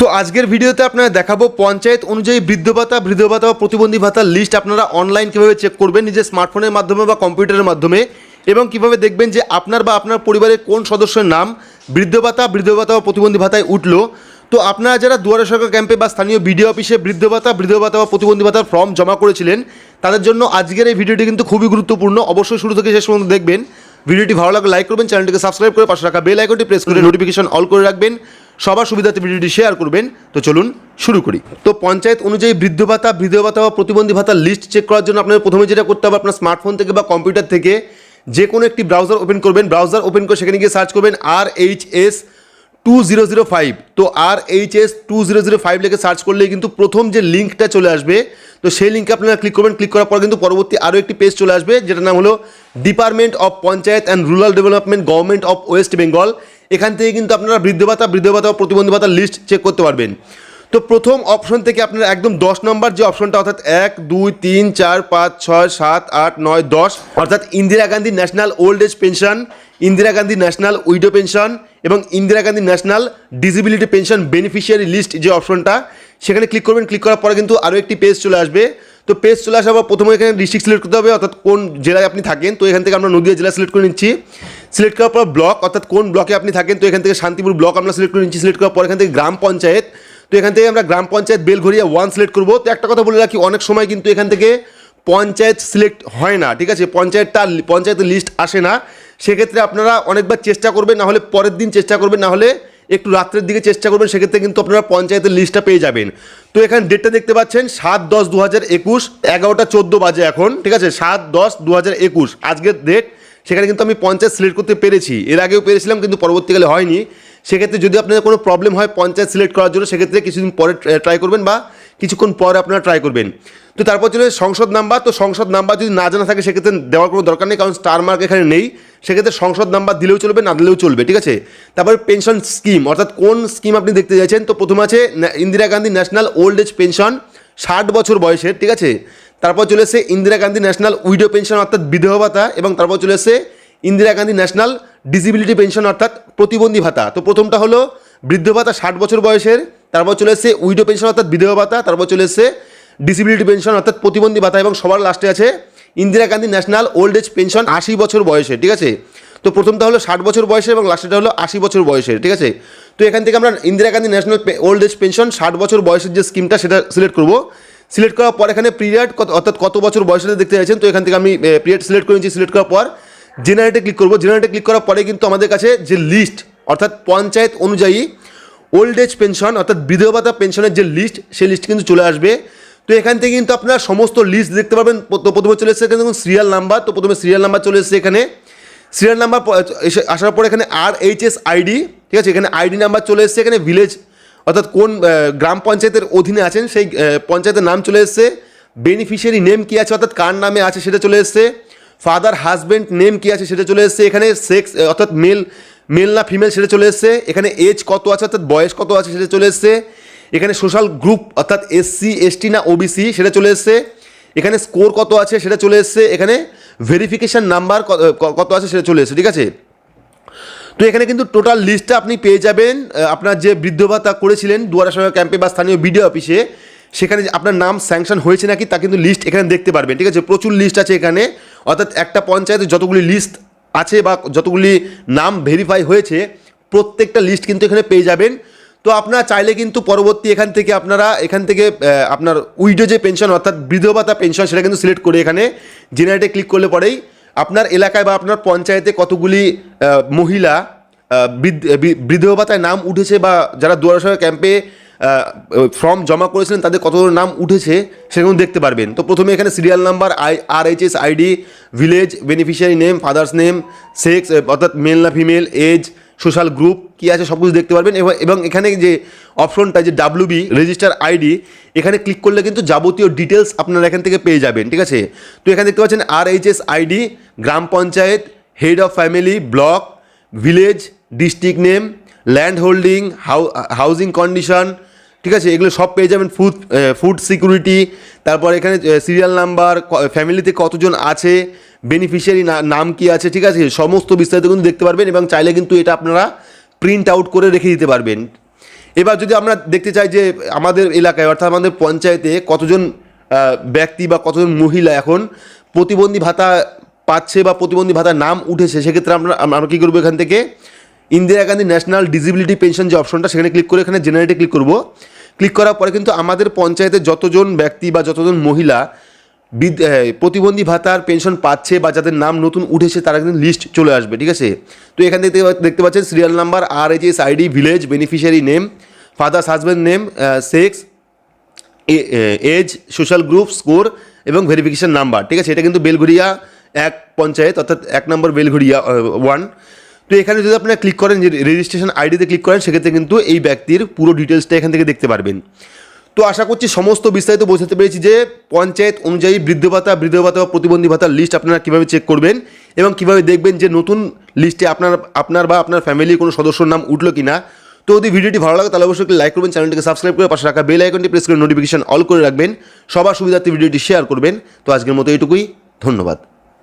তো আজকের ভিডিওতে আপনারা দেখাবো পঞ্চায়েত অনুযায়ী বৃদ্ধ ভাতা বৃদ্ধ ভাতা ও প্রতিবন্ধী ভাতার লিস্ট আপনারা অনলাইন কীভাবে চেক করবেন নিজের স্মার্টফোনের মাধ্যমে বা কম্পিউটারের মাধ্যমে এবং কীভাবে দেখবেন যে আপনার বা আপনার পরিবারের কোন সদস্যের নাম বৃদ্ধ ভাতা বৃদ্ধ ভাতা ও প্রতিবন্ধী ভাতায় উঠল। তো আপনারা যারা দুয়ারে সরকার ক্যাম্পে বা স্থানীয় বিডিও অফিসে বৃদ্ধ ভাতা বৃদ্ধ ভাতা বা প্রতিবন্ধী ভাতার ফর্ম জমা করেছিলেন, তাদের জন্য আজকের এই ভিডিওটি কিন্তু খুবই গুরুত্বপূর্ণ। অবশ্যই শুরু থেকে শেষ পর্যন্ত দেখবেন। ভিডিওটি ভালো লাগলে লাইক করবেন চ্যানেলটিকে সাবস্ক্রাইব করে পাশে রাখা বেল আইকনটি প্রেস করে নোটিফিকেশন অল করে রাখবেন। সবার সুবিধাতে ভিডিওটি শেয়ার করবেন। তো চলুন শুরু করি। তো পঞ্চায়েত অনুযায়ী বৃদ্ধ ভাতা বৃদ্ধ ভাতা বা প্রতিবন্ধী ভাতার লিস্ট চেক করার জন্য আপনার প্রথমে যেটা করতে হবে আপনার স্মার্টফোন থেকে বা কম্পিউটার থেকে যে কোনো একটি ব্রাউজার ওপেন করবেন। ব্রাউজার ওপেন করে সেখানে গিয়ে সার্চ করবেন R H S two zero zero five তো R H S two zero zero five লিখে সার্চ করলেই কিন্তু প্রথম যে লিঙ্কটা চলে আসবে, তো সেই লিঙ্কে আপনারা ক্লিক করবেন। ক্লিক করার পর কিন্তু পরবর্তী আরও একটি পেজ চলে আসবে, যেটার নাম হলো department of panchayat and rural development government of West Bengal এখান থেকে কিন্তু আপনারা বৃদ্ধ ভাতা বৃদ্ধ ভাতা ও প্রতিবন্ধী ভাতার লিস্ট চেক করতে পারবেন। তো প্রথম অপশন থেকে আপনারা একদম দশ নম্বর যে অপশনটা অর্থাৎ এক, দুই, তিন, চার, পাঁচ, ছয়, সাত, আট, নয়, দশ, অর্থাৎ Indira Gandhi national old age pension Indira Gandhi national widow pension এবং Indira Gandhi national disability pension beneficiary list যে অপশনটা সেখানে ক্লিক করবেন ক্লিক করার পরে কিন্তু আরও একটি পেজ চলে আসবে। তো পেজ চলে আসার পর প্রথমে এখানে ডিস্ট্রিক্ট সিলেক্ট করতে হবে, অর্থাৎ কোন জেলায় আপনি থাকেন, তো এখান থেকে আমরা নদীয়া জেলা সিলেক্ট করে নিচ্ছি। সিলেক্ট করার পর ব্লক অর্থাৎ কোন ব্লকে আপনি থাকেন, তো এখান থেকে শান্তিপুর ব্লক আমরা সিলেক্ট করে নিচ্ছি। সিলেক্ট করার পর এখান থেকে গ্রাম পঞ্চায়েত। তো এখান থেকে আমরা গ্রাম পঞ্চায়েত বেলঘরিয়া ওয়ান সিলেক্ট করব। তো একটা কথা বলে রাখি, অনেক সময় কিন্তু এখান থেকে পঞ্চায়েত সিলেক্ট হয় না, ঠিক আছে? পঞ্চায়েতটা, পঞ্চায়েতের লিস্ট আসে না। সেক্ষেত্রে আপনারা অনেকবার চেষ্টা করবেন, না হলে পরের দিন চেষ্টা করবেন, না হলে একটু রাত্রের দিকে চেষ্টা করবেন, সেক্ষেত্রে কিন্তু আপনারা পঞ্চায়েতের লিস্টটা পেয়ে যাবেন। তো এখানে ডেটটা দেখতে পাচ্ছেন, সাত দশ দু হাজার একুশ, এগারোটা চোদ্দ বাজে এখন, ঠিক আছে? সাত দশ দু হাজার একুশ, আজকের ডেট সেখানে কিন্তু আমি পঞ্চায়েত সিলেক্ট করতে পেরেছি। এর আগেও পেরেছিলাম, কিন্তু পরবর্তীকালে হয়নি। সেক্ষেত্রে যদি আপনাদের কোনো প্রবলেম হয় পঞ্চায়েত সিলেক্ট করার জন্য, সেক্ষেত্রে কিছুদিন পরে ট্রাই করবেন বা কিছুক্ষণ পরে আপনারা ট্রাই করবেন। তো তারপর চলে সংসদ নাম্বার তো সংসদ নাম্বার যদি না জানা থাকে, সেক্ষেত্রে দেওয়ার কোনো দরকার নেই, কারণ স্টার মার্ক এখানে নেই। সেক্ষেত্রে সংসদ নাম্বার দিলেও চলবে, না দিলেও চলবে, ঠিক আছে? তারপরে পেনশন স্কিম অর্থাৎ কোন স্কিম আপনি দেখতে চাইছেন? তো প্রথম আছে Indira Gandhi national old age pension ষাট বছর বয়সের, ঠিক আছে? তারপর চলে এসে Indira Gandhi national widow pension অর্থাৎ বিধবা ভাতা এবং তারপর চলে এসে Indira Gandhi national disability pension অর্থাৎ প্রতিবন্ধী ভাতা। তো প্রথমটা হলো বৃদ্ধ ভাতা ষাট বছর বয়সের, তারপর চলে এসে উইডো পেনশন অর্থাৎ বিধবা ভাতা, তারপর চলে এসে ডিসিবিলিটি পেনশন অর্থাৎ প্রতিবন্ধী ভাতা এবং সবার লাস্টে আছে Indira Gandhi national old age pension আশি বছর বয়সে ঠিক আছে? তো প্রথমটা হলো ষাট বছর বয়সের এবং লাস্টেটা হলো আশি বছর বয়সের, ঠিক আছে? তো এখান থেকে আমরা Indira Gandhi national old age pension ষাট বছর বয়সের যে স্কিমটা সেটা সিলেক্ট করব। সিলেক্ট করার পর এখানে পিরিয়ড অর্থাৎ কত বছর বয়সে দেখতে চাইছেন? তো এখান থেকে আমি পিরিয়ড সিলেক্ট করে নিচ্ছি। সিলেক্ট করার পর জেনারেটে ক্লিক করব। জেনারেটে ক্লিক করার পরে কিন্তু আমাদের কাছে যে লিস্ট অর্থাৎ পঞ্চায়েত অনুযায়ী ওল্ড এজ পেনশন অর্থাৎ বিধবা ভাতা পেনশনের যে লিস্ট সেই লিস্ট কিন্তু চলে আসবে। তো এখান থেকে কিন্তু আপনারা সমস্ত লিস্ট দেখতে পাবেন তো প্রথমে চলে এসেছে এখানে সিরিয়াল নাম্বার তো প্রথমে সিরিয়াল নাম্বার চলে এসেছে এখানে। সিরিয়াল নাম্বার আসার পর এখানে আর এইচ এস আইডি ঠিক আছে? এখানে আইডি নাম্বার চলে এসেছে। এখানে ভিলেজ অর্থাৎ কোন গ্রাম পঞ্চায়েতের অধীনে আছেন, সেই পঞ্চায়েতের নাম চলে এসেছে বেনিফিশিয়ারি নেম কী আছে, অর্থাৎ কার নামে আছে সেটা চলে এসেছে ফাদার হাজব্যান্ড নেম কী আছে সেটা চলে এসেছে, এখানে সেক্স অর্থাৎ মেল মেল না ফিমেল সেটা চলে এসেছে, এখানে এজ কত আছে, অর্থাৎ বয়স কত আছে সেটা চলে এসেছে, এখানে সোশ্যাল গ্রুপ অর্থাৎ এসসি এসটি না ওবিসি সেটা চলে এসেছে, এখানে স্কোর কত আছে সেটা চলে এসেছে, এখানে ভেরিফিকেশান নাম্বার কত আছে সেটা চলে এসেছে, ঠিক আছে? তো এখানে কিন্তু টোটাল লিস্টটা আপনি পেয়ে যাবেন। আপনার যে বৃদ্ধ ভাতা করেছিলেন দুয়ারা ক্যাম্পে বা স্থানীয় বিডিও অফিসে, সেখানে আপনার নাম স্যাংশন হয়েছে নাকি তা কিন্তু লিস্ট এখানে দেখতে পারবেন, ঠিক আছে? প্রচুর লিস্ট আছে এখানে। অর্থাৎ একটা পঞ্চায়েতে যতগুলি লিস্ট আছে বা যতগুলি নাম ভেরিফাই হয়েছে, প্রত্যেকটা লিস্ট কিন্তু এখানে পেয়ে যাবেন। তো আপনারা চাইলে কিন্তু পরবর্তী এখান থেকে আপনারা, এখান থেকে আপনার উইডো যে পেনশন অর্থাৎ বৃদ্ধ ভাতা পেনশন সেটা কিন্তু সিলেক্ট করে এখানে জেনারেটে ক্লিক করলে পরেই আপনার এলাকায় বা আপনার পঞ্চায়েতে কতগুলি মহিলা বৃদ্ধ ভাতায় নাম উঠেছে বা যারা দুয়ারসভা ক্যাম্পে ফর্ম জমা করেছিলেন তাদের কত নাম উঠেছে সেরকম দেখতে পারবেন। তো প্রথমে এখানে serial number I R H S ID village beneficiary name father's name sex অর্থাৎ মেল না ফিমেল এজ সোশ্যাল গ্রুপ কী আছে সব কিছু দেখতে পারবেন। এবং এখানে যে অপশনটা যে ডাব্লিউ বি রেজিস্টার আইডি এখানে ক্লিক করলে কিন্তু যাবতীয় ডিটেলস আপনারা এখান থেকে পেয়ে যাবেন, ঠিক আছে? তো এখানে দেখতে পাচ্ছেন R H S ID gram panchayat head of family block village district name land holding how housing condition ঠিক আছে, এগুলো সব পেয়ে যাবেন ফুড ফুড সিকিউরিটি তারপর এখানে সিরিয়াল নাম্বার ফ্যামিলিতে কতজন আছে বেনিফিশিয়ারি নাম কি আছে, ঠিক আছে, সমস্ত বিস্তারিত কিন্তু দেখতে পারবেন এবং চাইলে কিন্তু এটা আপনারা প্রিন্ট আউট করে রেখে দিতে পারবেন। এবার যদি আমরা দেখতে চাই যে আমাদের এলাকায়, অর্থাৎ আমাদের পঞ্চায়েতে কতজন ব্যক্তি বা কতজন মহিলা এখন প্রতিবন্ধী ভাতা পাচ্ছে বা প্রতিবন্ধী ভাতার নাম উঠেছে, সেক্ষেত্রে আমরা আমরা কী করব এখান থেকে? Indira Gandhi national disability pension যে অপশনটা, সেখানে ক্লিক করে এখানে জেনারেটে ক্লিক করব। ক্লিক করার পরে কিন্তু আমাদের পঞ্চায়েতে যতজন ব্যক্তি বা যতজন মহিলা প্রতিবন্ধী ভাতার পেনশন পাচ্ছে বা যাদের নাম নতুন উঠেছে, তারা কিন্তু লিস্ট চলে আসবে, ঠিক আছে? তো এখান থেকে দেখতে- পাচ্ছেন serial number R H S ID village beneficiary name father's husband name sex age social group score এবং ভেরিফিকেশন নাম্বার ঠিক আছে? এটা কিন্তু বেলঘড়িয়া এক পঞ্চায়েত, অর্থাৎ এক নম্বর বেলঘড়িয়া ওয়ান তো এখানে যদি আপনারা ক্লিক করেন যে রেজিস্ট্রেশন আইডিতে ক্লিক করেন, সেক্ষেত্রে কিন্তু এই ব্যক্তির পুরো ডিটেলসটা এখান থেকে দেখতে পারবেন। তো আশা করছি সমস্ত বিস্তারিত বোঝাতে পেরেছি যে পঞ্চায়েত অনুযায়ী বৃদ্ধ ভাতা বৃদ্ধ ভাতা বা প্রতিবন্ধী ভাতার লিস্ট আপনারা কীভাবে চেক করবেন এবং কীভাবে দেখবেন যে নতুন লিস্টে আপনার আপনার বা আপনার ফ্যামিলির কোনো সদস্যর নাম উঠল কি না তো যদি ভিডিওটি ভালো লাগে, তাহলে অবশ্যই লাইক করবেন চ্যানেলটিকে সাবস্ক্রাইব করে পাশে রাখা বেল আইকনটি প্রেস করে নোটিফিকেশন অল করে রাখবেন। সবার সুবিধার্থে ভিডিওটি শেয়ার করবেন। তো আজকের মতো এইটুকুই, ধন্যবাদ।